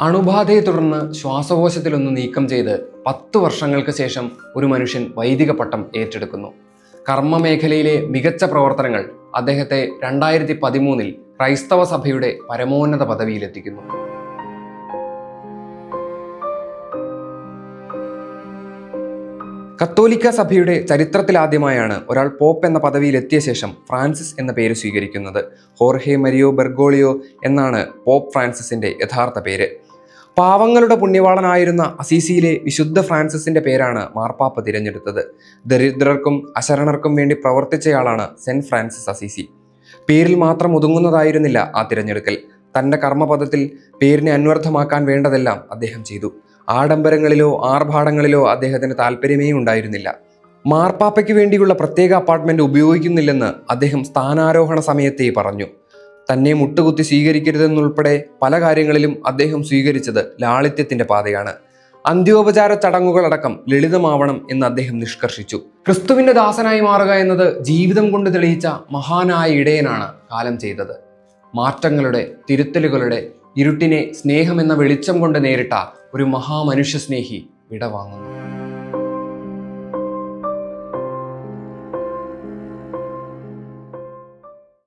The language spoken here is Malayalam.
അണുബാധയെ തുടർന്ന് ശ്വാസകോശത്തിലൊന്ന് നീക്കം ചെയ്ത് പത്ത് വർഷങ്ങൾക്ക് ശേഷം ഒരു മനുഷ്യൻ വൈദിക പട്ടം ഏറ്റെടുക്കുന്നു. കർമ്മമേഖലയിലെ മികച്ച പ്രവർത്തനങ്ങൾ അദ്ദേഹത്തെ രണ്ടായിരത്തി പതിമൂന്നിൽ ക്രൈസ്തവ സഭയുടെ പരമോന്നത പദവിയിലെത്തിക്കുന്നു. കത്തോലിക്ക സഭയുടെ ചരിത്രത്തിലാദ്യമായാണ് ഒരാൾ പോപ്പ് എന്ന പദവിയിലെത്തിയ ശേഷം ഫ്രാൻസിസ് എന്ന പേര് സ്വീകരിക്കുന്നത്. ഹോർഹെ മരിയോ ബെർഗോളിയോ എന്നാണ് പോപ്പ് ഫ്രാൻസിസിന്റെ യഥാർത്ഥ പേര്. പാവങ്ങളുടെ പുണ്യവാളനായിരുന്ന അസീസിയിലെ വിശുദ്ധ ഫ്രാൻസിസിന്റെ പേരാണ് മാർപ്പാപ്പ തിരഞ്ഞെടുത്തത്. ദരിദ്രർക്കും അശരണർക്കും വേണ്ടി പ്രവർത്തിച്ചയാളാണ് സെന്റ് ഫ്രാൻസിസ് അസീസി. പേരിൽ മാത്രം ഒതുങ്ങുന്നതായിരുന്നില്ല ആ തിരഞ്ഞെടുക്കൽ. തന്റെ കർമ്മപദത്തിൽ പേരിനെ അന്വർത്ഥമാക്കാൻ വേണ്ടതെല്ലാം അദ്ദേഹം ചെയ്തു. ആഡംബരങ്ങളിലോ ആർഭാടങ്ങളിലോ അദ്ദേഹത്തിന് താല്പര്യമേ ഉണ്ടായിരുന്നില്ല. മാർപ്പാപ്പയ്ക്ക് വേണ്ടിയുള്ള പ്രത്യേക അപ്പാർട്ട്മെന്റ് ഉപയോഗിക്കുന്നില്ലെന്ന് അദ്ദേഹം സ്ഥാനാരോഹണ സമയത്തെ പറഞ്ഞു. തന്നെ മുട്ടുകുത്തി സ്വീകരിക്കരുതെന്നുൾപ്പെടെ പല കാര്യങ്ങളിലും അദ്ദേഹം സ്വീകരിച്ചത് ലാളിത്യത്തിന്റെ പാതയാണ്. അന്ത്യോപചാര ചടങ്ങുകളടക്കം ലളിതമാവണം എന്ന് അദ്ദേഹം നിഷ്കർഷിച്ചു. ക്രിസ്തുവിന്റെ ദാസനായി മാറുക എന്നത് ജീവിതം കൊണ്ട് തെളിയിച്ച മഹാനായ ഇടയനാണ് കാലം ചെയ്തത്. മാറ്റങ്ങളുടെ തിരുത്തലുകളുടെ ഇരുട്ടിനെ സ്നേഹമെന്ന വെളിച്ചം കൊണ്ട് നേരിട്ട ഒരു മഹാമനുഷ്യ സ്നേഹി വിടവാങ്ങുന്നു.